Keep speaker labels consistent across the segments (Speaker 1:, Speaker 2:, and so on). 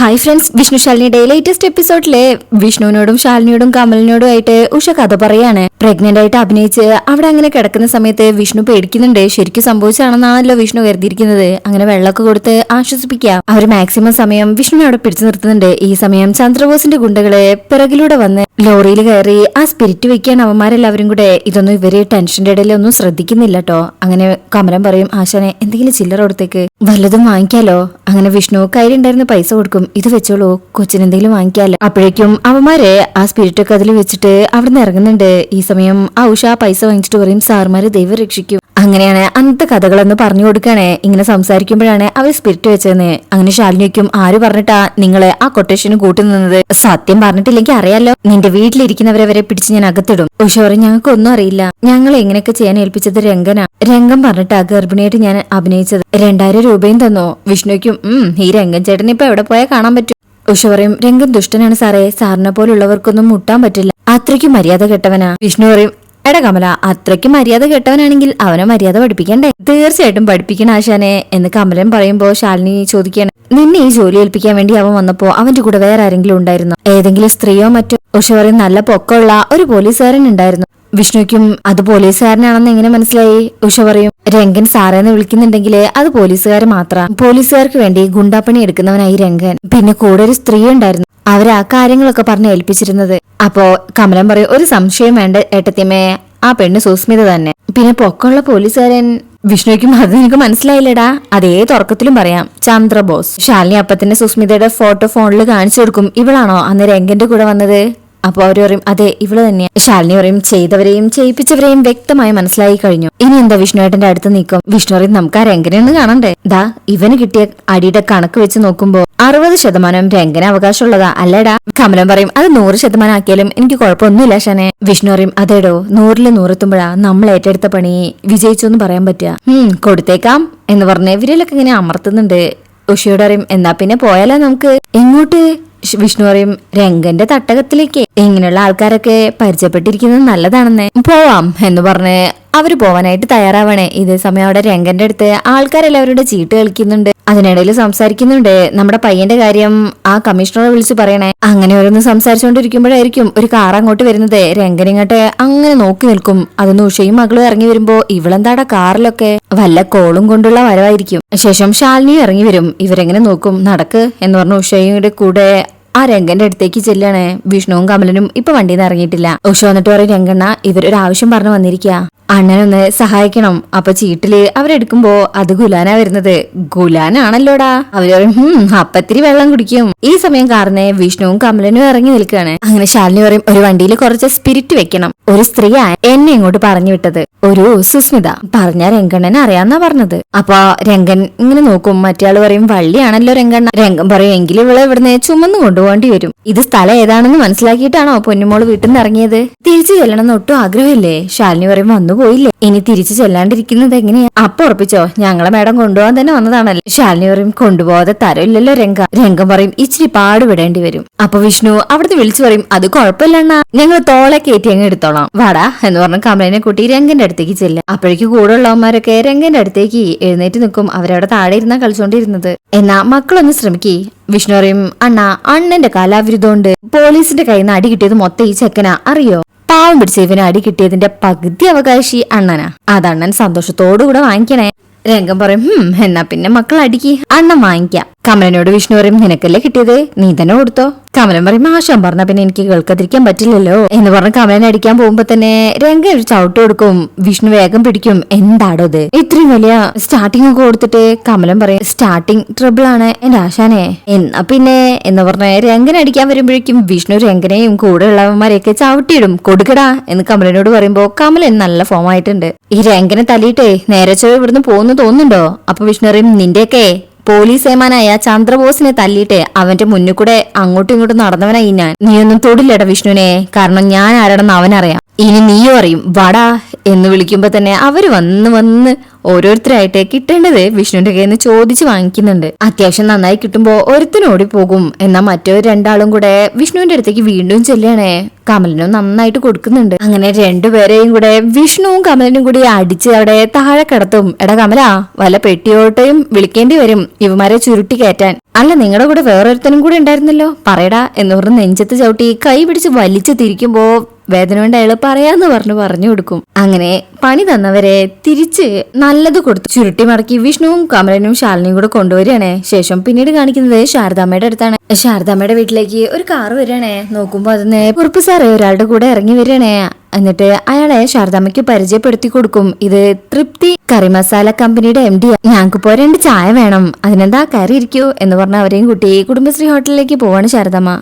Speaker 1: Hi friends Vishnu ശാലിനിയുടെ latest എപ്പിസോഡിലെ വിഷ്ണുവിനോടും ശാലിനിയോടും കമലിനോടും ആയിട്ട് ഉഷ കഥ പറയാണ്. പ്രഗ്നന്റ് ആയിട്ട് അഭിനയിച്ച് അവിടെ അങ്ങനെ കിടക്കുന്ന സമയത്ത് വിഷ്ണു പേടിക്കുന്നുണ്ട്. ശരിക്കും സംഭവിച്ചാണെന്നാണല്ലോ വിഷ്ണു കരുതിയിരിക്കുന്നത്. അങ്ങനെ വെള്ളമൊക്കെ കൊടുത്ത് ആശ്വസിപ്പിക്കാം അവർ മാക്സിമം സമയം വിഷ്ണുവിനെ അവിടെ പിടിച്ചു നിർത്തുന്നുണ്ട്. ഈ സമയം ചന്ദ്രബോസിന്റെ ഗുണ്ടകൾ പിറകിലൂടെ വന്ന് ലോറിയിൽ കയറി ആ സ്പിരിറ്റ് വെക്കാൻ അവന്മാരെല്ലാവരും കൂടെ. ഇതൊന്നും ഇവർ ടെൻഷന്റെ ഇടയിൽ ഒന്നും ശ്രദ്ധിക്കുന്നില്ല കേട്ടോ അങ്ങനെ കമലം പറയും ആശാനെ എന്തെങ്കിലും ചില്ലറ കൊടുത്തേക്ക്. വല്ലതും വാങ്ങിക്കാലോ. അങ്ങനെ വിഷ്ണു കയ്യിലുണ്ടായിരുന്ന പൈസ കൊടുക്കും. ഇത് വെച്ചോളൂ. കൊച്ചിനെന്തെങ്കിലും വാങ്ങിക്കാലോ. അപ്പോഴേക്കും അവന്മാരെ ആ സ്പിരിറ്റ് ഒക്കെ അതിൽ വെച്ചിട്ട് അവിടെ നിന്ന് ഇറങ്ങുന്നുണ്ട്. ഈ സമയം ആ ഉഷ ആ പൈസ വാങ്ങിച്ചിട്ട് പറയും സാറുമാര് ദൈവം രക്ഷിക്കും. അങ്ങനെയാണ് അന്നത്തെ കഥകളെന്ന് പറഞ്ഞു കൊടുക്കണേ. ഇങ്ങനെ സംസാരിക്കുമ്പോഴാണ് അവർ സ്പിരിറ്റ് വെച്ചതെന്ന് അങ്ങനെ ശാലിനിക്കും ആര് പറഞ്ഞിട്ടാ നിങ്ങളെ ആ കൊട്ടേഷന് കൂട്ടി നിന്നത്? സത്യം പറഞ്ഞിട്ടില്ലെങ്കിൽ അറിയാലോ. നിന്റെ വീട്ടിലിരിക്കുന്നവരെ വരെ പിടിച്ച് ഞാൻ അകത്തിടും. ഉഷ പറയും ഞങ്ങൾക്ക് ഒന്നും അറിയില്ല. ഞങ്ങൾ എങ്ങനെയൊക്കെ ചെയ്യാൻ ഏൽപ്പിച്ചത് രംഗന. രംഗം പറഞ്ഞിട്ടാ ഗർഭിണിയായിട്ട് ഞാൻ അഭിനയിച്ചത്. രണ്ടായിരം രൂപയും തന്നോ. വിഷ്ണുക്കും ഉം ഈ രംഗൻ ചേട്ടൻ ഇപ്പൊ എവിടെ പോയാൽ കാണാൻ പറ്റും? ഉഷ പറയും രംഗൻ ദുഷ്ടനാണ് സാറേ. സാറിനെ പോലുള്ളവർക്കൊന്നും മുട്ടാൻ പറ്റില്ല. അത്രയ്ക്കും മര്യാദ കെട്ടവനാ. വിഷ്ണു പറയും എടാ കമല അത്രയ്ക്ക് മര്യാദ കേട്ടവനാണെങ്കിൽ അവനെ മര്യാദ പഠിപ്പിക്കണ്ടേ? തീർച്ചയായിട്ടും പഠിപ്പിക്കണം ആശാനെ എന്ന് കമലൻ പറയുമ്പോ ശാലിനി ചോദിക്കണം നിന്നെ ഈ ജോലി ഏൽപ്പിക്കാൻ വേണ്ടി അവൻ വന്നപ്പോ അവന്റെ കൂടെ വേറെ ആരെങ്കിലും ഉണ്ടായിരുന്നു? ഏതെങ്കിലും സ്ത്രീയോ മറ്റോ? ഉഷ പറയും നല്ല പൊക്കമുള്ള ഒരു പോലീസുകാരൻ ഉണ്ടായിരുന്നു. വിഷ്ണുക്കും അത് പോലീസുകാരനാണെന്ന് എങ്ങനെ മനസ്സിലായി? ഉഷ പറയും രംഗൻ സാറേന്ന് വിളിക്കുന്നുണ്ടെങ്കിൽ അത് പോലീസുകാർ മാത്രം. പോലീസുകാർക്ക് വേണ്ടി ഗുണ്ടാപ്പണി എടുക്കുന്നവനായി രംഗൻ. പിന്നെ കൂടെ ഒരു സ്ത്രീ ഉണ്ടായിരുന്നു. അവർ ആ കാര്യങ്ങളൊക്കെ പറഞ്ഞ് ഏൽപ്പിച്ചിരുന്നത്. അപ്പോ കമലം പറയും ഒരു സംശയം വേണ്ട ഏട്ടത്തിമേ ആ പെണ്ണ് സുസ്മിത തന്നെ. പിന്നെ പൊക്കമുള്ള പോലീസുകാരൻ വിഷ്ണുക്കും അത് നിനക്ക് മനസ്സിലായില്ലടാ. അതേ തുറക്കത്തിലും പറയാം. ചന്ദ്രബോസ് ശാലിനി അപ്പത്തിന്റെ സുസ്മിതയുടെ ഫോട്ടോ ഫോണിൽ കാണിച്ചു കൊടുക്കും. ഇവളാണോ അന്ന് രംഗന്റെ കൂടെ വന്നത്? അപ്പൊ അവർ പറയും അതെ ഇവൾ തന്നെയാണ് ശാലിനി പറയും ചെയ്തവരെയും ചെയ്യിപ്പിച്ചവരെയും വ്യക്തമായി മനസ്സിലായി കഴിഞ്ഞു. ഇനി എന്താ വിഷ്ണുവേട്ടന്റെ അടുത്ത് നിൽക്കും വിഷ്ണു പറയും നമുക്ക് ആ രംഗനെയൊന്ന് കാണണ്ടേ? ദാ ഇവന് കിട്ടിയ അടിയുടെ കണക്ക് വെച്ച് നോക്കുമ്പോ അറുപത് ശതമാനം രംഗന അവകാശമുള്ളതാ അല്ലടാ? കമലം പറയും അത് നൂറ് ശതമാനം ആക്കിയാലും എനിക്ക് കുഴപ്പമൊന്നുമില്ല ഷനെ. വിഷ്ണു പറയും അതേടോ നൂറിൽ നൂറെത്തുമ്പോഴാ നമ്മൾ ഏറ്റെടുത്ത പണി. വിജയിച്ചു എന്ന് പറയാൻ പറ്റുക. ഉം കൊടുത്തേക്കാം എന്ന് പറഞ്ഞ് ഇവരിലൊക്കെ ഇങ്ങനെ അമർത്തുന്നുണ്ട്. ഉഷയോട് പറയും എന്നാ പിന്നെ പോയാലോ നമുക്ക്? എങ്ങോട്ട്? വിഷ്ണു പറയും രംഗന്റെ തട്ടകത്തിലേക്ക് ഇങ്ങനെയുള്ള ആൾക്കാരൊക്കെ പരിചയപ്പെട്ടിരിക്കുന്നത് നല്ലതാണെന്ന്. പോവാം എന്ന് പറഞ്ഞ് അവർ പോവാനായിട്ട് തയ്യാറാവണേ. ഇതേ സമയം അവിടെ രംഗന്റെ അടുത്ത് ആൾക്കാരെല്ലാവരുടെ ചീട്ട് കളിക്കുന്നുണ്ട്. അതിനിടയിൽ സംസാരിക്കുന്നുണ്ട്. നമ്മുടെ പയ്യന്റെ കാര്യം ആ കമ്മീഷണറെ വിളിച്ചു പറയണേ. അങ്ങനെ ഓരോന്ന് സംസാരിച്ചുകൊണ്ടിരിക്കുമ്പോഴായിരിക്കും ഒരു കാർ അങ്ങോട്ട് വരുന്നത്. രംഗനിങ്ങോട്ട് അങ്ങനെ നോക്കി നിൽക്കും. അതൊന്ന് ഉഷയും മകളും ഇറങ്ങി വരുമ്പോ ഇവളെന്താടാ കാറിലൊക്കെ? വല്ല കോളും കൊണ്ടുള്ള വരവായിരിക്കും. ശേഷം ശാലിനി ഇറങ്ങി വരും. ഇവരെങ്ങനെ നോക്കും? നടക്ക് എന്ന് പറഞ്ഞ ഉഷയുടെ കൂടെ ആ രംഗന്റെ അടുത്തേക്ക് ചെല്ലാണ്. വിഷ്ണുവും കമലനും ഇപ്പൊ വണ്ടിയിൽ നിന്ന് ഇറങ്ങിയിട്ടില്ല. ഉഷ വന്നിട്ട് പറയും രംഗണ്ണ ഇവരൊരു ആവശ്യം പറഞ്ഞു വന്നിരിക്കുക അണ്ണനൊന്ന് സഹായിക്കണം. അപ്പൊ ചീട്ടിൽ അവരെടുക്കുമ്പോ അത് ഗുലാനാ വരുന്നത്. ഗുലാനാണല്ലോടാ. അവർ അപ്പത്തിരി വെള്ളം കുടിക്കും. ഈ സമയം കാറിനെ വിഷ്ണുവും കമലനും ഇറങ്ങി നിൽക്കുകയാണ്. അങ്ങനെ ശാലിനി പറയും ഒരു വണ്ടിയിൽ കുറച്ച് സ്പിരിറ്റ് വെക്കണം. ഒരു സ്ത്രീ എന്നെ ഇങ്ങോട്ട് പറഞ്ഞു വിട്ടത്. ഒരു സുസ്മിത പറഞ്ഞ രംഗണ്ണനെ അറിയാന്നാ പറഞ്ഞത്. അപ്പൊ രംഗൻ ഇങ്ങനെ നോക്കും. മറ്റേയാൾ പറയും വള്ളിയാണല്ലോ രംഗണ്ണ. രംഗൻ പറയും എങ്കിലും ഇവളെ ഇവിടുന്ന് ചുമന്ന് കൊണ്ടുപോകേണ്ടി വരും. ഇത് സ്ഥലം ഏതാണെന്ന് മനസ്സിലാക്കിയിട്ടാണോ പൊന്നുമോൾ വീട്ടിൽ നിന്ന് ഇറങ്ങിയത്? തിരിച്ചു ചെല്ലണമെന്ന് ഒട്ടും ആഗ്രഹമില്ലേ? ശാലിനി പറയും വന്നു പോയില്ലേ? ഇനി തിരിച്ചു ചെല്ലാണ്ടിരിക്കുന്നത് എങ്ങനെയാ? അപ്പൊ ഉറപ്പിച്ചോ ഞങ്ങളെ മേഡം കൊണ്ടുപോകാൻ തന്നെ വന്നതാണല്ലേ. ശാലിനി പറയും കൊണ്ടുപോകാതെ തരമില്ലല്ലോ രംഗ. രംഗം പറയും ഇച്ചിരി പാട് വിടേണ്ടി വരും. അപ്പൊ വിഷ്ണു അവിടുന്ന് വിളിച്ചു പറയും അത് കുഴപ്പമില്ലണ്ണ ഞങ്ങൾ തോളെ കയറ്റി അങ്ങ് എടുത്തോളാം. വാടാ എന്ന് പറഞ്ഞ കമലിനെ കൂട്ടി രംഗന്റെ അടുത്തേക്ക് ചെല്ലും. അപ്പോഴേക്ക് കൂടെ ഉള്ളവന്മാരൊക്കെ രംഗന്റെ അടുത്തേക്ക് എഴുന്നേറ്റ് നിൽക്കും അവരവിടെ താഴെ ഇരുന്ന കളിച്ചോണ്ടിരുന്നത്. എന്നാ മക്കളൊന്ന് ശ്രമിക്കേ. വിഷ്ണു പറയും അണ്ണ അണ്ണന്റെ കലാവിരുദ്ധമുണ്ട്. പോലീസിന്റെ കയ്യിൽ നിന്ന് അടി കിട്ടിയത് മൊത്തം ഈ ചെക്കനാ അറിയോ? പാവം പിടിച്ച ഇവന് അടി കിട്ടിയതിന്റെ പകുതി അവകാശി അണ്ണനാ. അതണ്ണൻ സന്തോഷത്തോടുകൂടെ വാങ്ങിക്കണേ. രംഗം പറയും എന്നാ പിന്നെ മക്കൾ അടിക്ക് അണ്ണൻ വാങ്ങിക്കാം. കമലനോട് വിഷ്ണു പറയും നിനക്കല്ലേ കിട്ടിയത്? നീ തന്നെ കൊടുത്തോ. കമലൻ പറയും ആശാൻ പറഞ്ഞ പിന്നെ എനിക്ക് കേൾക്കാതിരിക്കാൻ പറ്റില്ലല്ലോ. എന്ന് പറഞ്ഞ് കമലൻ അടിക്കാൻ പോകുമ്പോ തന്നെ രംഗ ഒരു ചവിട്ട് കൊടുക്കും. വിഷ്ണു വേഗം പിടിക്കും. എന്താടോ ഇത്? ഇത്രയും വലിയ സ്റ്റാർട്ടിംഗ് ഒക്കെ കൊടുത്തിട്ട് കമലൻ പറയും സ്റ്റാർട്ടിംഗ് ട്രിബിൾ ആണ് എന്റെ ആശാനെ. എന്നാ പിന്നെ എന്ന് പറഞ്ഞ രംഗനെ അടിക്കാൻ വരുമ്പോഴേക്കും വിഷ്ണു രംഗനെയും കൂടെ ഉള്ളവന്മാരെയൊക്കെ ചവിട്ടിയിടും. കൊടുക്കടാ. എന്ന് കമലനോട് പറയുമ്പോ കമലൻ നല്ല ഫോം ആയിട്ടുണ്ട്. ഈ രംഗനെ തലയിട്ടേ നേരെ ചൊവ്വ ഇവിടുന്ന് പോകുന്നു തോന്നുന്നുണ്ടോ? അപ്പൊ വിഷ്ണു പറയും നിന്റെയൊക്കെ പോലീസ് ഏമാനായ ചന്ദ്രബോസിനെ തല്ലിയിട്ട് അവന്റെ മുന്നിൽ കൂടെ അങ്ങോട്ടും ഇങ്ങോട്ടും നടന്നവനായി ഞാൻ. നീ ഒന്നും തൊടില്ലട വിഷ്ണുവിനെ കാരണം ഞാൻ ആരാണെന്ന് അവനറിയാം. ഇനി നീയും അറിയും. വടാ. എന്ന് വിളിക്കുമ്പോൾ തന്നെ അവർ വന്ന് വന്ന് ഓരോരുത്തരായിട്ട് കിട്ടേണ്ടത് വിഷ്ണുവിന്റെ കയ്യിൽ നിന്ന് ചോദിച്ചു വാങ്ങിക്കുന്നുണ്ട്. അത്യാവശ്യം നന്നായി കിട്ടുമ്പോൾ ഒരുത്തൻ പോകും. എന്നാൽ മറ്റൊരു രണ്ടാളും കൂടെ വിഷ്ണുവിന്റെ അടുത്തേക്ക് വീണ്ടും ചെല്ലുകയാണേ കമലിനും നന്നായിട്ട് കൊടുക്കുന്നുണ്ട്. അങ്ങനെ രണ്ടുപേരെയും കൂടെ വിഷ്ണുവും കമലിനും കൂടി അടിച്ച് അവിടെ താഴെ കിടത്തും. എടാ കമല വല്ല പെട്ടിയോട്ടയും വിളിക്കേണ്ടി വരും ഇവമാരെ ചുരുട്ടി കയറ്റാൻ. അല്ല നിങ്ങളുടെ കൂടെ വേറൊരുത്തനും കൂടെ ഉണ്ടായിരുന്നല്ലോ. പറയടാ എന്ന് പറഞ്ഞ് നെഞ്ചത്ത് ചവിട്ടി കൈ പിടിച്ച് വലിച്ചു തിരിക്കുമ്പോ വേദന കൊണ്ട് അയാൾ പറയാന്ന് പറഞ്ഞു പറഞ്ഞു കൊടുക്കും. അങ്ങനെ പണി തന്നവരെ തിരിച്ച് നല്ലത് കൊടുത്തു. ചുരുട്ടി മടക്കി വിഷ്ണുവും കമലനും ശാലിനിയും കൂടെ കൊണ്ടുവരികയാണേ. ശേഷം പിന്നീട് കാണിക്കുന്നത് ശാരദാമ്മയുടെ അടുത്താണ്. ശാരദാമ്മയുടെ വീട്ടിലേക്ക് ഒരു കാറ് വരികയാണേ. നോക്കുമ്പോ അതിന് കുറുപ്പ് സാറ് ഒരാളുടെ കൂടെ ഇറങ്ങി വരികയാണേ. എന്നിട്ട് അയാളെ ശാരദാമ്മയ്ക്ക് പരിചയപ്പെടുത്തി കൊടുക്കും. ഇത് തൃപ്തി കറി മസാല കമ്പനിയുടെ എം ഡി ഞങ്ങൾക്ക് പോ രണ്ട് ചായ വേണം. അതിനെന്താ കറി ഇരിക്കൂ എന്ന് പറഞ്ഞ അവരെയും കുട്ടി കുടുംബശ്രീ ഹോട്ടലിലേക്ക് പോവാണ് ശാരദാമ്മ.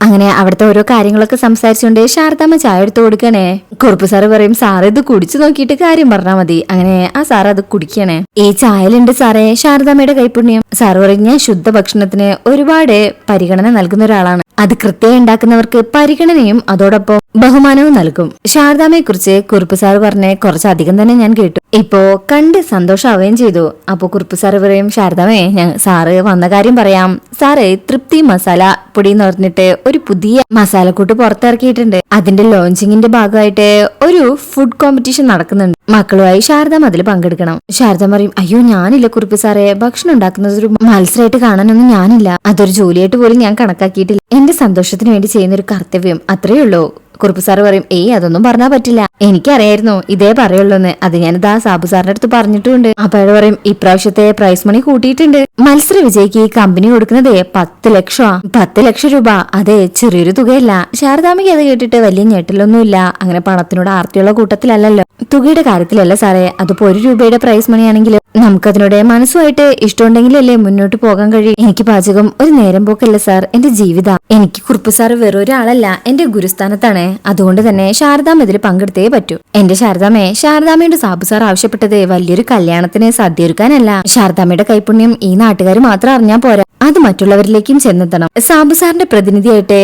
Speaker 1: അങ്ങനെ അവിടുത്തെ ഓരോ കാര്യങ്ങളൊക്കെ സംസാരിച്ചുകൊണ്ട് ശാരദാമ്മ ചായ എടുത്തു കൊടുക്കണേ. കുറുപ്പ് സാറ് പറയും സാറ് ഇത് കുടിച്ചു നോക്കിയിട്ട് കാര്യം പറഞ്ഞാൽ മതി. അങ്ങനെ ആ സാറ് അത് കുടിക്കണേ. ഈ ചായലുണ്ട് സാറേ ശാരദാമ്മയുടെ കൈപുണ്യം. സാറ് പറയും ഞാൻ ശുദ്ധ ഭക്ഷണത്തിന് ഒരുപാട് പരിഗണന നൽകുന്ന ഒരാളാണ്. അത് കൃത്യം ഉണ്ടാക്കുന്നവർക്ക് പരിഗണനയും അതോടൊപ്പം ബഹുമാനവും നൽകും. ശാരദാമ്മയെ കുറിച്ച് കുറുപ്പ് സാറ് പറഞ്ഞ് കുറച്ചധികം തന്നെ ഞാൻ കേട്ടു. ഇപ്പോ കണ്ട് സന്തോഷാവുകയും ചെയ്തു. അപ്പോ കുറുപ്പ് സാറ് പറയും ശാരദാമേ ഞാൻ സാറ് വന്ന കാര്യം പറയാം. സാറേ തൃപ്തി മസാല പൊടി എന്ന് പറഞ്ഞിട്ട് ഒരു പുതിയ മസാലക്കൂട്ട് പുറത്തിറക്കിയിട്ടുണ്ട്. അതിന്റെ ലോഞ്ചിങ്ങിന്റെ ഭാഗമായിട്ട് ഒരു ഫുഡ് കോമ്പറ്റീഷൻ നടക്കുന്നുണ്ട്. മക്കളുമായി ശാരദാമ്മ അതിൽ പങ്കെടുക്കണം. ശാരദ പറയും അയ്യോ ഞാനില്ല കുറിപ്പ് സാറേ. ഭക്ഷണം ഉണ്ടാക്കുന്നത് ഒരു മത്സരമായിട്ട് കാണാനൊന്നും ഞാനില്ല. അതൊരു ജോലിയായിട്ട് പോലും ഞാൻ കണക്കാക്കിയിട്ടില്ല. എന്റെ സന്തോഷത്തിന് വേണ്ടി ചെയ്യുന്ന ഒരു കർത്തവ്യം. അത്രയേ ഉള്ളൂ. കുറുപ്പ് സാറ് പറയും ഏയ് അതൊന്നും പറഞ്ഞാൽ പറ്റില്ല. എനിക്കറിയായിരുന്നു ഇതേ പറയുള്ളൂന്ന്. അത് ഞാനിതാ സാബു സാറിന്റെ അടുത്ത് പറഞ്ഞിട്ടുണ്ട്. അപ്പൊ അയാൾ പറയും ഇപ്രാവശ്യത്തെ പ്രൈസ് മണി കൂട്ടിയിട്ടുണ്ട്. മത്സര വിജയിക്ക് ഈ കമ്പനി കൊടുക്കുന്നത് പത്ത് ലക്ഷമാ പത്ത് ലക്ഷം രൂപ. അതെ ചെറിയൊരു തുകയല്ല. ശാരദാമയ്ക്ക് അത് കേട്ടിട്ട് വലിയ ഞെട്ടലൊന്നുമില്ല. അങ്ങനെ പണത്തിനോട് ആർത്തിയുള്ള കൂട്ടത്തിലല്ലല്ലോ. തുകയുടെ കാര്യത്തിലല്ല സാറേ. അതിപ്പോ ഒരു രൂപയുടെ പ്രൈസ് മണിയാണെങ്കിലും നമുക്കതിനോട് മനസ്സുമായിട്ട് ഇഷ്ടമുണ്ടെങ്കിലല്ലേ മുന്നോട്ട് പോകാൻ കഴിയും. എനിക്ക് പാചകം ഒരു നേരം പോക്കല്ല സാർ. എന്റെ ജീവിതം. എനിക്ക് കുറുപ്പ് സാർ വെറൊരാളല്ല. എന്റെ ഗുരുസ്ഥാനത്താണ്. അതുകൊണ്ട് തന്നെ ശാരദാമ്മ ഇതിൽ പങ്കെടുത്തേ പറ്റൂ. എന്റെ ശാരദാമ്മയെ ശാരദാമ്മയുടെ സാബു സാർ ആവശ്യപ്പെട്ടത് വലിയൊരു കല്യാണത്തിന് സദ്യ ഒരുക്കാനല്ല ശാരദാമ്മയുടെ കൈപുണ്യം ഈ നാട്ടുകാർ മാത്രം അറിഞ്ഞാൽ പോരാ. അത് മറ്റുള്ളവരിലേക്കും ചെന്നെത്തണം. സാബു സാറിന്റെ പ്രതിനിധിയായിട്ട്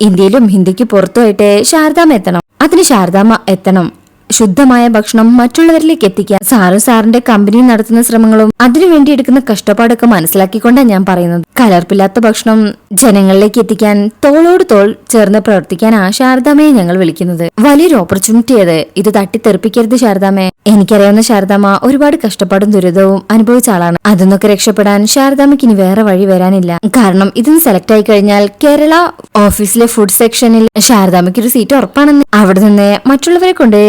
Speaker 1: ഇന്ത്യയിലും ഹിന്ദിക്ക് പുറത്തുമായിട്ട് ശാരദാമ്മ എത്തണം. അതിന് ശാരദാമ്മ എത്തണം. ശുദ്ധമായ ഭക്ഷണം മറ്റുള്ളവരിലേക്ക് എത്തിക്കാൻ സാറും സാറിന്റെ കമ്പനി നടത്തുന്ന ശ്രമങ്ങളും അതിനുവേണ്ടി എടുക്കുന്ന കഷ്ടപ്പാടൊക്കെ മനസ്സിലാക്കിക്കൊണ്ടാണ് ഞാൻ പറയുന്നത്. കലർപ്പില്ലാത്ത ഭക്ഷണം ജനങ്ങളിലേക്ക് എത്തിക്കാൻ തോളോട് തോൾ ചേർന്ന് പ്രവർത്തിക്കാൻ ആ ശാരദാമയെ ഞങ്ങൾ വിളിക്കുന്നത്. വലിയൊരു ഓപ്പർച്യൂണിറ്റി അത് ഇത് തട്ടിത്തെറിപ്പിക്കരുത് ശാരദാമേ എനിക്കറിയാവുന്ന ശാരദാമ ഒരുപാട് കഷ്ടപ്പാടും ദുരിതവും അനുഭവിച്ച ആളാണ്. അതൊന്നൊക്കെ രക്ഷപ്പെടാൻ ശാരദാമയ്ക്ക് ഇനി വേറെ വഴി വരാനില്ല. കാരണം ഇതിന് സെലക്ട് ആയി കഴിഞ്ഞാൽ കേരള ഓഫീസിലെ ഫുഡ് സെക്ഷനിൽ ശാരദാമയ്ക്ക് ഒരു സീറ്റ് ഉറപ്പാണെന്ന്. അവിടെ നിന്ന് മറ്റുള്ളവരെ കൊണ്ട്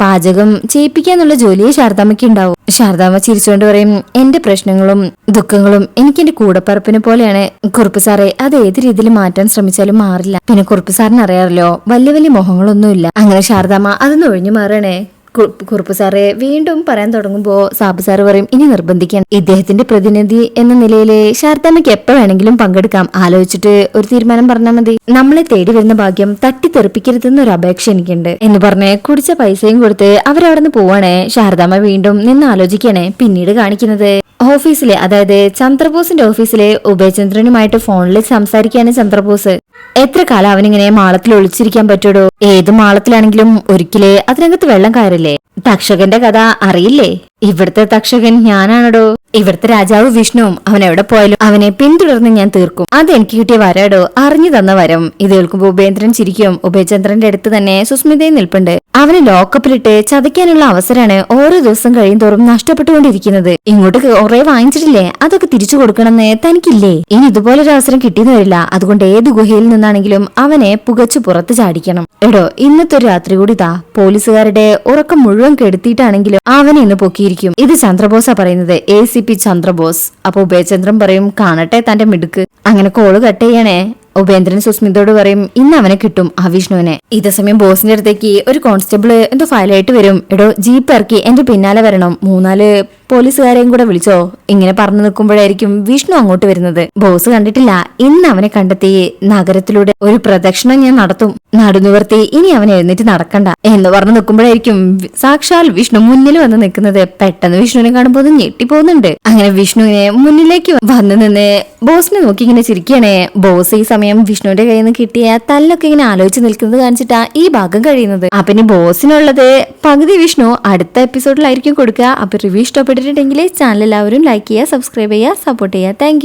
Speaker 1: പാചകം ചെയ്യിപ്പിക്കാന്നുള്ള ജോലിയെ ശാരദാമ്മയ്ക്ക് ഉണ്ടാവും. ശാരദാമ്മ ചിരിച്ചുകൊണ്ട് പറയും എന്റെ പ്രശ്നങ്ങളും ദുഃഖങ്ങളും എനിക്ക് എന്റെ കൂടപ്പറപ്പിനെ പോലെയാണ്. കുറുപ്പ് സാറെ അത് ഏത് രീതിയിൽ മാറ്റാൻ ശ്രമിച്ചാലും മാറില്ല. പിന്നെ കുറുപ്പ് സാറിന് അറിയാമല്ലോ വലിയ വലിയ മോഹങ്ങളൊന്നുമില്ല. അങ്ങനെ ശാരദാമ്മ അതൊന്ന് ഒഴിഞ്ഞു മാറണേ കുറുപ്പ് സാറെ വീണ്ടും പറയാൻ തുടങ്ങുമ്പോ സാബു സാറ് പറയും ഇനി നിർബന്ധിക്കാൻ. ഇദ്ദേഹത്തിന്റെ പ്രതിനിധി എന്ന നിലയിൽ ശാരദാമ്മയ്ക്ക് എപ്പോ വേണമെങ്കിലും പങ്കെടുക്കാം. ആലോചിച്ചിട്ട് ഒരു തീരുമാനം പറഞ്ഞാൽ മതി. നമ്മളെ തേടി വരുന്ന ഭാഗ്യം തട്ടിത്തെറിപ്പിക്കരുതെന്ന് ഒരു അപേക്ഷ എനിക്കുണ്ട്. എന്ന് പറഞ്ഞ് കുടിച്ച പൈസയും കൊടുത്ത് അവരവിടെ നിന്ന് പോവാണേ. ശാരദാമ്മ വീണ്ടും നിന്ന് ആലോചിക്കണേ പിന്നീട് കാണിക്കുന്നത്. ഓഫീസിലെ അതായത് ചന്ദ്രബോസിന്റെ ഓഫീസിലെ ഉഭയചന്ദ്രനുമായിട്ട് ഫോണിൽ സംസാരിക്കാണ് ചന്ദ്രബോസ്. എത്ര കാലം അവനിങ്ങനെ മാളത്തിൽ ഒളിച്ചിരിക്കാൻ പറ്റുമോ ഏത് മാളത്തിലാണെങ്കിലും ഒരിക്കലേ അതിനകത്ത് വെള്ളം കയറില്ലേ? തക്ഷകന്റെ കഥ അറിയില്ലേ? ഇവിടുത്തെ തക്ഷകൻ ഞാനാണടോ. ഇവിടുത്തെ രാജാവ് വിഷ്ണുവും അവൻ എവിടെ പോയാലും അവനെ പിന്തുടർന്ന് ഞാൻ തീർക്കും. അത് എനിക്ക് കിട്ടിയ വരാടോ. അറിഞ്ഞു തന്ന വരം. ഇത് കേൾക്കുമ്പോ ഉപേന്ദ്രൻ ചിരിക്കും. ഉഭയചന്ദ്രന്റെ അടുത്ത് തന്നെ സുസ്മിതയും നിൽപ്പുണ്ട്. അവനെ ലോക്കപ്പിലിട്ട് ചതയ്ക്കാനുള്ള അവസരമാണ് ഓരോ ദിവസം കഴിയും തോറും നഷ്ടപ്പെട്ടുകൊണ്ടിരിക്കുന്നത്. ഇങ്ങോട്ട് കുറെ വാങ്ങിച്ചിട്ടില്ലേ? അതൊക്കെ തിരിച്ചു കൊടുക്കണമെന്ന് തനിക്കില്ലേ? ഇനി ഇതുപോലൊരു അവസരം കിട്ടിയെന്ന് വരില്ല. അതുകൊണ്ട് ഏത് ഗുഹയിൽ നിന്നാണെങ്കിലും അവനെ പുകച്ചു പുറത്ത് ചാടിക്കണം. എടോ ഇന്നത്തെ ഒരു രാത്രി കൂടി താ പോലീസുകാരുടെ ഉറക്കം മുഴുവൻ കെടുത്തിയിട്ടാണെങ്കിലും അവനെ ഇന്ന് പൊക്കിയിരിക്കും. ഇത് ചന്ദ്രബോസാ പറയുന്നത്. A C P Chandrabose. അപ്പൊ ഉഭയചന്ദ്രൻ പറയും കാണട്ടെ തന്റെ മിടുക്ക്. അങ്ങനെ കോൾ കട്ട് ചെയ്യണേ. ഉപേന്ദ്രൻ സുസ്മിതയോട് പറയും ഇന്ന് അവനെ കിട്ടും ആ വിഷ്ണുവിനെ ഇതേ സമയം ബോസിന്റെ അടുത്തേക്ക് ഒരു കോൺസ്റ്റബിൾ എന്തോ ഫയലായിട്ട് വരും. എടോ ജീപ്പ് ഇറക്കി എന്റെ പിന്നാലെ വരണം. മൂന്നാൽ പോലീസുകാരെയും കൂടെ വിളിച്ചോ? ഇങ്ങനെ പറഞ്ഞു നിൽക്കുമ്പോഴായിരിക്കും വിഷ്ണു അങ്ങോട്ട് വരുന്നത്. ബോസ് കണ്ടിട്ടില്ല. ഇന്ന് അവനെ കണ്ടെത്തി നഗരത്തിലൂടെ ഒരു പ്രദക്ഷിണം ഞാൻ നടത്തും. നടുനിവർത്തി ഇനി അവൻ എഴുന്നേറ്റ് നടക്കണ്ട. എന്ന് പറഞ്ഞു നിൽക്കുമ്പോഴായിരിക്കും സാക്ഷാൽ വിഷ്ണു മുന്നിൽ വന്ന് നിൽക്കുന്നത്. പെട്ടെന്ന് വിഷ്ണുവിനെ കാണുമ്പോൾ ഞെട്ടിപ്പോകുന്നുണ്ട്. അങ്ങനെ വിഷ്ണുവിനെ മുന്നിലേക്ക് വന്നു നിന്ന് ബോസിനെ നോക്കി ഇങ്ങനെ ചിരിക്കണേ ബോസ് ഈ സമയം വിഷ്ണുവിന്റെ കയ്യിൽ നിന്ന് കിട്ടിയ തല്ലൊക്കെ ഇങ്ങനെ ആലോചിച്ച് നിൽക്കുന്നത് കാണിച്ചിട്ടാ ഈ ഭാഗം കഴിയുന്നത്. അപ്പൊ ഇനി ബോസിനുള്ളത് പകുതി വിഷ്ണു അടുത്ത എപ്പിസോഡിലായിരിക്കും കൊടുക്കുക. അപ്പൊ റിവ്യൂ ഇഷ്ടപ്പെട്ടിട്ടുണ്ടെങ്കിൽ ചാനൽ എല്ലാവരും ലൈക്ക് ചെയ്യുക സബ്സ്ക്രൈബ് ചെയ്യുക സപ്പോർട്ട് ചെയ്യുക. താങ്ക്